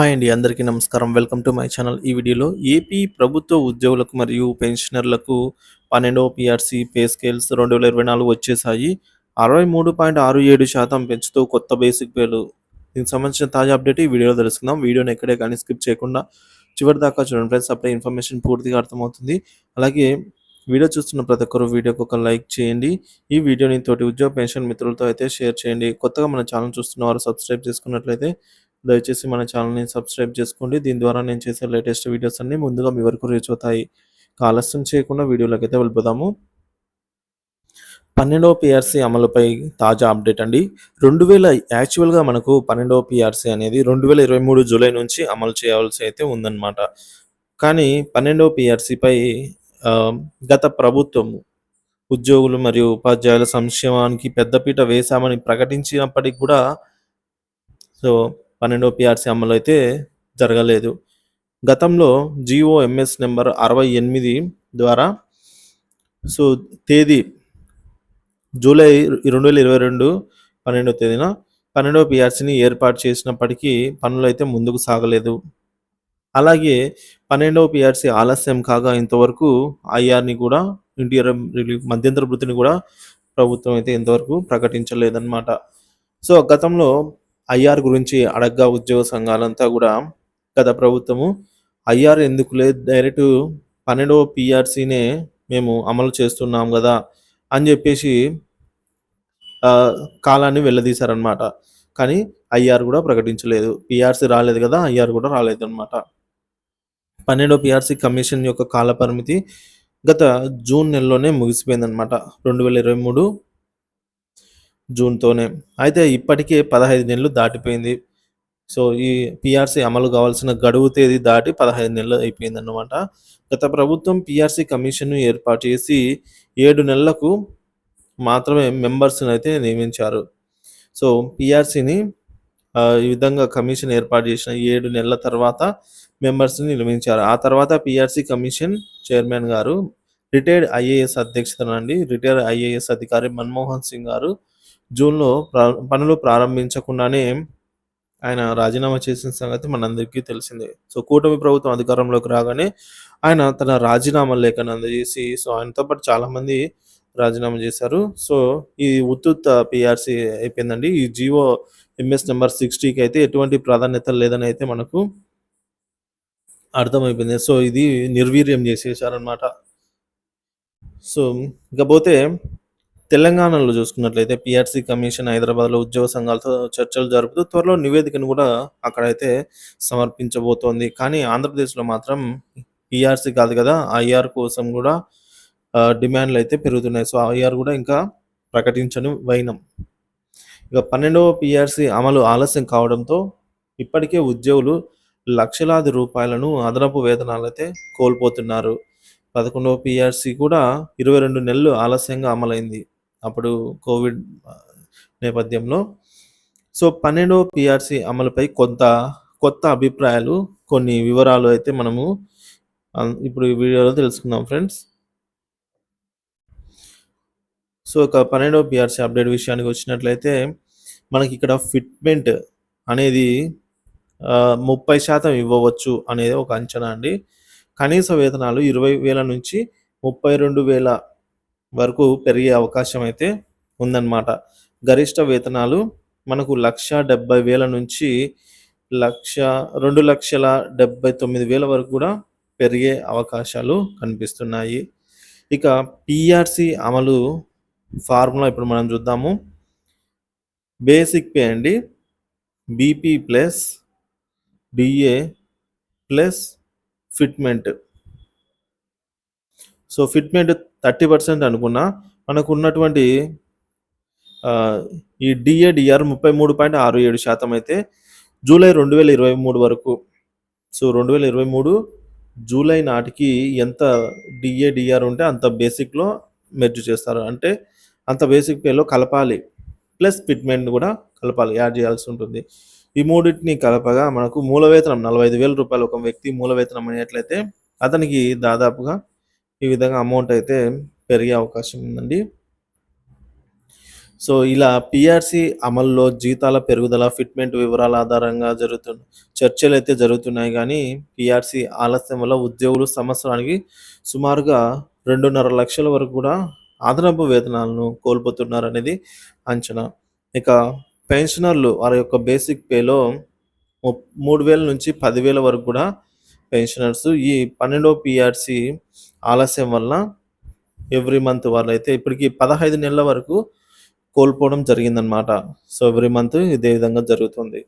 Hi అండి అందరికీ నమస్కారం. Welcome to my channel. ఈ వీడియోలో ఏపీ ప్రభుత్వ ఉద్యోగులకు మరియు పెన్షనర్లకు పన్నెండవ పిఆర్సీ పే స్కేల్స్ రెండు వేల ఇరవై నాలుగు వచ్చేసాయి. అరవై మూడు పాయింట్ ఆరు ఏడు శాతం పెంచుతూ కొత్త బేసిక్ పేలు. దీనికి సంబంధించిన తాజా అప్డేట్ ఈ వీడియోలో తెలుసుకుందాం. వీడియోని ఎక్కడే కానీ స్కిప్ చేయకుండా చివరి దాకా చూడండి ఫ్రెండ్స్ అప్పుడే ఇన్ఫర్మేషన్ పూర్తిగా అర్థమవుతుంది. అలాగే వీడియో చూస్తున్న ప్రతి ఒక్కరు వీడియోకి ఒక లైక్ చేయండి. ఈ వీడియోని తోటి ఉద్యోగ పెన్షన్ మిత్రులతో అయితే షేర్ చేయండి. కొత్తగా మన ఛానల్ చూస్తున్న వారు సబ్స్క్రైబ్ చేసుకున్నట్లయితే దయచేసి మన ఛానల్ని సబ్స్క్రైబ్ చేసుకోండి. దీని ద్వారా నేను చేసే లేటెస్ట్ వీడియోస్ అన్ని ముందుగా మీ వరకు రీచ్ అవుతాయి. కాలస్యం ఆలస్యం చేయకుండా వీడియోలోకి అయితే వెళ్ళిపోదాము. పన్నెండవ పిఆర్సీ అమలుపై తాజా అప్డేట్ అండి. రెండు వేల యాక్చువల్గా మనకు పన్నెండవ పిఆర్సీ అనేది రెండు వేల ఇరవై మూడు జూలై నుంచి అమలు చేయాల్సి అయితే ఉందన్నమాట. కానీ పన్నెండవ పిఆర్సీపై గత ప్రభుత్వం ఉద్యోగులు మరియు ఉపాధ్యాయుల సంక్షేమానికి పెద్దపీట వేశామని ప్రకటించినప్పటికీ కూడా సో పన్నెండో పిఆర్సీ అమలు అయితే జరగలేదు. గతంలో జిఓ ఎంఎస్ నెంబర్ అరవై ఎనిమిది ద్వారా సో తేదీ జూలై రెండు వేల ఇరవై రెండు పన్నెండవ తేదీన పన్నెండవ పిఆర్సీని ఏర్పాటు చేసినప్పటికీ పనులు అయితే ముందుకు సాగలేదు. అలాగే పన్నెండవ పిఆర్సీ ఆలస్యం కాగా ఇంతవరకు ఐఆర్ని కూడా ఇంటీరియర్ రిలీఫ్ మధ్యంతర వృత్తిని కూడా ప్రభుత్వం అయితే ఇంతవరకు ప్రకటించలేదన్నమాట. సో గతంలో ఐఆర్ గురించి అడగ్గా ఉద్యోగ సంఘాలంతా కూడా గత ప్రభుత్వము ఐఆర్ ఎందుకు లేదు? డైరెక్ట్ పన్నెండవ పిఆర్సీనే మేము అమలు చేస్తున్నాం కదా అని చెప్పేసి కాలాన్ని వెళ్ళదీశారనమాట కానీ ఐఆర్ కూడా ప్రకటించలేదు. పిఆర్సీ రాలేదు కదా ఐఆర్ కూడా రాలేదు అనమాట పన్నెండో పిఆర్సీ కమిషన్ యొక్క కాల పరిమితి గత జూన్ నెలలోనే ముగిసిపోయిందనమాట రెండు వేల ఇరవై మూడు జూన్తోనే. అయితే ఇప్పటికే పదహైదు నెలలు దాటిపోయింది. సో ఈ పిఆర్సీ అమలు కావాల్సిన గడువు తేదీ దాటి పదహైదు నెలలు అయిపోయిందన్నమాట. గత ప్రభుత్వం పిఆర్సీ కమిషన్ను ఏర్పాటు చేసి ఏడు నెలలకు మాత్రమే మెంబర్స్ని అయితే నియమించారు. సో పిఆర్సీని ఈ విధంగా కమిషన్ ఏర్పాటు చేసిన ఏడు నెలల తర్వాత మెంబర్స్ని నియమించారు. ఆ తర్వాత పిఆర్సీ కమిషన్ చైర్మన్ గారు రిటైర్డ్ ఐఏఎస్ అధ్యక్షతన అండి రిటైర్డ్ ఐఏఎస్ అధికారి మన్మోహన్ సింగ్ గారు జూన్లో పనులు ప్రారంభించకుండానే ఆయన రాజీనామా చేసిన సంగతి మనందరికీ తెలిసిందే. సో కూటమి ప్రభుత్వం అధికారంలోకి రాగానే ఆయన తన రాజీనామా లేఖను అందజేసి సో ఆయనతో పాటు చాలామంది రాజీనామా చేశారు. సో ఈ ఉత్తుత్త పిఆర్సీ అయిపోయిందండి. ఈ జియో ఎంఎస్ నెంబర్ సిక్స్టీకి అయితే ఎటువంటి ప్రాధాన్యత లేదని అయితే మనకు అర్థమైపోయింది. సో ఇది నిర్వీర్యం చేసేసారనమాట సో ఇకపోతే తెలంగాణలో చూసుకున్నట్లయితే పిఆర్సీ కమిషన్ హైదరాబాద్లో ఉద్యోగ సంఘాలతో చర్చలు జరుపుతూ త్వరలో నివేదికను కూడా అక్కడైతే సమర్పించబోతోంది. కానీ ఆంధ్రప్రదేశ్లో మాత్రం పిఆర్సీ కాదు కదా ఐఆర్ కోసం కూడా డిమాండ్లు అయితే పెరుగుతున్నాయి. సో ఐఆర్ కూడా ఇంకా ప్రకటించని వైనం. ఇక పన్నెండవ పిఆర్సీ అమలు ఆలస్యం కావడంతో ఇప్పటికే ఉద్యోగులు లక్షలాది రూపాయలను అదనపు వేతనాలైతే కోల్పోతున్నారు. పదకొండవ పిఆర్సీ కూడా ఇరవై రెండు నెలలు ఆలస్యంగా అమలైంది. అప్పుడు కోవిడ్ నేపథ్యంలో. సో పన్నెండవ పిఆర్సీ అమలుపై కొంత కొత్త అభిప్రాయాలు కొన్ని వివరాలు అయితే మనము ఇప్పుడు ఈ వీడియోలో తెలుసుకుందాం ఫ్రెండ్స్. సో ఇక పన్నెండవ పిఆర్సీ అప్డేట్ విషయానికి వచ్చినట్లయితే మనకి ఇక్కడ ఫిట్మెంట్ అనేది ముప్పై శాతం ఇవ్వవచ్చు అనేది ఒక అంచనా అండి. కనీస వేతనాలు ఇరవై వేల నుంచి ముప్పై రెండు వేల వరకు పెరిగే అవకాశం అయితే ఉందన్నమాట. గరిష్ట వేతనాలు మనకు లక్ష డెబ్బై వేల నుంచి లక్ష రెండు లక్షల డెబ్బై తొమ్మిది వేల వరకు కూడా పెరిగే అవకాశాలు కనిపిస్తున్నాయి. ఇక పిఆర్సి అమలు ఫార్ములా ఇప్పుడు మనం చూద్దాము. బేసిక్ పే అండి. BP plus DA plus fitment. So fitment thirty percent అనుకున్నా మనకు ఉన్నటువంటి ఈ డిఏ డిఆర్ ముప్పై మూడు పాయింట్ ఆరు ఏడు శాతం అయితే జూలై రెండు వేల ఇరవై మూడు వరకు సో రెండు వేల ఇరవై మూడు జూలై నాటికి ఎంత డిఏ డిఆర్ ఉంటే అంత బేసిక్లో మెర్జ్ చేస్తారు. అంటే అంత బేసిక్ పేలో కలపాలి. ప్లస్ ఫిట్మెంట్ కూడా కలపాలి యాడ్ చేయాల్సి ఉంటుంది. ఈ మూడింటిని కలపగా మనకు మూల వేతనం నలభై ఐదు వేల రూపాయలు ఒక వ్యక్తి మూల వేతనం అనేట్లయితే అతనికి దాదాపుగా ఈ విధంగా అమౌంట్ అయితే పెరిగే అవకాశం ఉందండి సో, ఇలా పిఆర్సి అమల్లో జీతాల పెరుగుదల, ఫిట్‌మెంట్ వివరాల ఆధారంగా జరుగుతున్న అయితే జరుగుతున్నాయి కానీ పిఆర్సి ఆలస్యం వల్ల ఉద్యోగులు సంవత్సరానికి సుమారుగా 2.5 లక్షల వరకు కూడా అదనపు వేతనాలను కోల్పోతున్నారనేది అంచనా. ఇక పెన్షనర్లు వారి యొక్క బేసిక్ పేలో మూడు వేల నుంచి పదివేల వరకు కూడా పెన్షనర్స్ ఈ పన్నెండో పిఆర్సి ఆలస్యం వల్ల ఎవ్రీ మంత్ వాళ్ళు అయితే ఇప్పటికి 15 నెలల వరకు కోల్పోవడం జరిగిందనమాట. సో, ఎవ్రీ మంత్ ఇదే విధంగా జరుగుతుంది.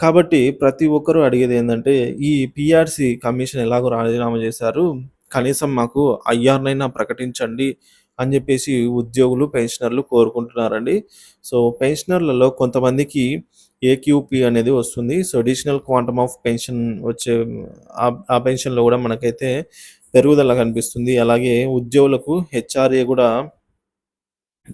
కాబట్టి ప్రతి ఒక్కరు ఏంటంటే ఈ పిఆర్సి కమిషన్ ఎలాగో రాజీనామా చేశారు. కనీసం మాకు ఐఆర్‌నైనా ప్రకటించండి అని చెప్పేసి ఉద్యోగులు, పెన్షనర్లు కోరుకుంటున్నారండి. సో, పెన్షనర్లలో కొంతమందికి ఏక్యూపీ అనేది వస్తుంది. So, additional quantum of pension వచ్చే ఆ పెన్షన్‌లో కూడా మనకైతే పెరుగుదల కనిపిస్తుంది. అలాగే ఉద్యోగులకు హెచ్ఆర్ఏ కూడా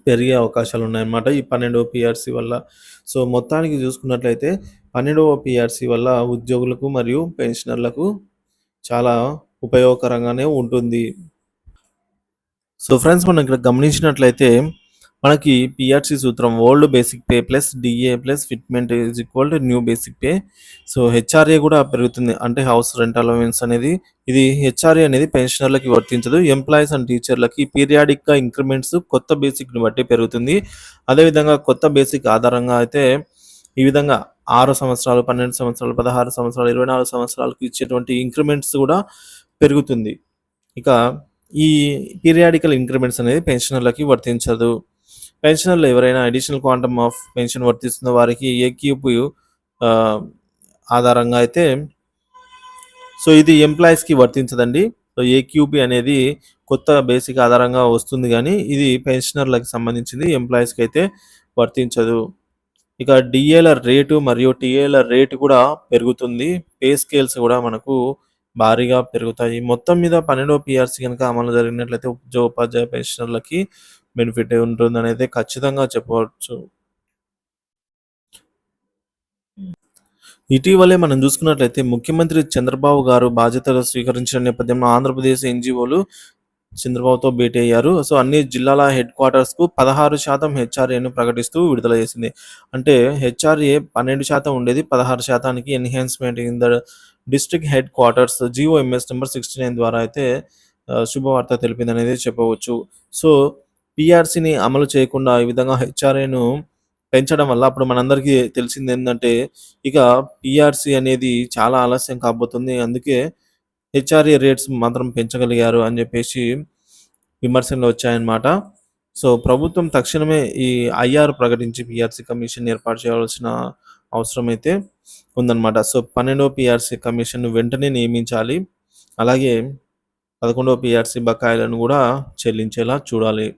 పెరిగే అవకాశాలు ఉన్నాయన్నమాట ఈ పన్నెండవ పిఆర్సీ వల్ల. సో, మొత్తానికి చూసుకున్నట్లయితే పన్నెండవ పిఆర్సీ వల్ల ఉద్యోగులకు మరియు పెన్షనర్లకు చాలా ఉపయోగకరంగానే ఉంటుంది. సో, ఫ్రెండ్స్ మనం ఇక్కడ గమనించినట్లయితే మనకి పిఆర్సి సూత్రం old basic pay plus DA plus fitment is equal to new basic pay. So, HRA కూడా పెరుగుతుంది. అంటే హౌస్ రెంట్ అలవెన్స్ అనేది ఇది హెచ్ఆర్ఏ అనేది పెన్షనర్‌లకి వర్తించదు. ఎంప్లాయీస్ అండ్ టీచర్‌లకి పీరియాడిక్‌గా ఇంక్రిమెంట్స్ కొత్త బేసిక్‌ని బట్టి పెరుగుతుంది. అదేవిధంగా కొత్త బేసిక్ ఆధారంగా అయితే ఈ విధంగా ఆరు సంవత్సరాలు, 12 సంవత్సరాలు, 16 సంవత్సరాలు, 24 సంవత్సరాలకు ఇచ్చేటువంటి ఇంక్రిమెంట్స్ కూడా పెరుగుతుంది. ఇక ఈ పీరియాడికల్ ఇంక్రిమెంట్స్ అనేది పెన్షనర్‌లకి వర్తించదు. పెన్షనర్‌లు ఎవరైనా అడిషనల్ క్వాంటమ్ ఆఫ్ పెన్షన్ వర్తిస్తున్న వారికి ఏ ఆహ్, ఆధారంగా అయితే సో, ఇది ఎంప్లాయీస్‌కి వర్తించదండి. సో, ఏక్యూపీ అనేది కొత్త బేసిక్ ఆధారంగా వస్తుంది కానీ ఇది పెన్షనర్లకు సంబంధించింది. అయితే వర్తించదు. ఇక డిఏల రేటు మరియు టీఏల రేటు కూడా పెరుగుతుంది. పే స్కేల్స్ కూడా మనకు భారీగా పెరుగుతాయి. మొత్తం మీద పన్నెండో పిఆర్సీ కనుక అమలు జరిగినట్లయితే ఉద్యోగ, ఉపాధ్యాయ పెన్షనర్‌లకి బెనిఫిట్ ఉంటుందనైతే ఖచ్చితంగా చెప్పవచ్చు. ఇటీవలే మనం చూసుకున్నట్లయితే ముఖ్యమంత్రి చంద్రబాబు గారు బాధ్యతలు స్వీకరించిన నేపథ్యంలో ఆంధ్రప్రదేశ్ ఎన్జిఓలు చంద్రబాబుతో భేటీ అయ్యారు. సో, అన్ని జిల్లాల హెడ్ క్వార్టర్స్‌కు 16% హెచ్ఆర్ఏను ప్రకటిస్తూ విడుదల చేసింది. అంటే హెచ్ఆర్ఏ 12% ఉండేది పదహారు శాతానికి enhancement in the district headquarters GOMS number sixty nine ద్వారా అయితే శుభవార్త తెలిపింది అనేది చెప్పవచ్చు. సో, పిఆర్సీని అమలు చేయకుండా ఈ విధంగా హెచ్ఆర్ఏను పెంచడం వల్ల అప్పుడు మనందరికీ తెలిసిందేందంటే, ఇక పిఆర్సీ అనేది చాలా ఆలస్యం కాబోతుంది. అందుకే హెచ్ఆర్ఏ రేట్స్ మాత్రం పెంచగలిగారు అని చెప్పేసి విమర్శలు వచ్చాయన్నమాట. సో, ప్రభుత్వం తక్షణమే ఈ ఐఆర్ ప్రకటించి పిఆర్సీ కమిషన్ ఏర్పాటు చేయాల్సిన అయితే ఉందన్నమాట. సో, పన్నెండో పిఆర్సీ కమిషన్ వెంటనే నియమించాలి. అలాగే పదకొండవ పిఆర్సీ బకాయిలను కూడా చెల్లించేలా చూడాలి.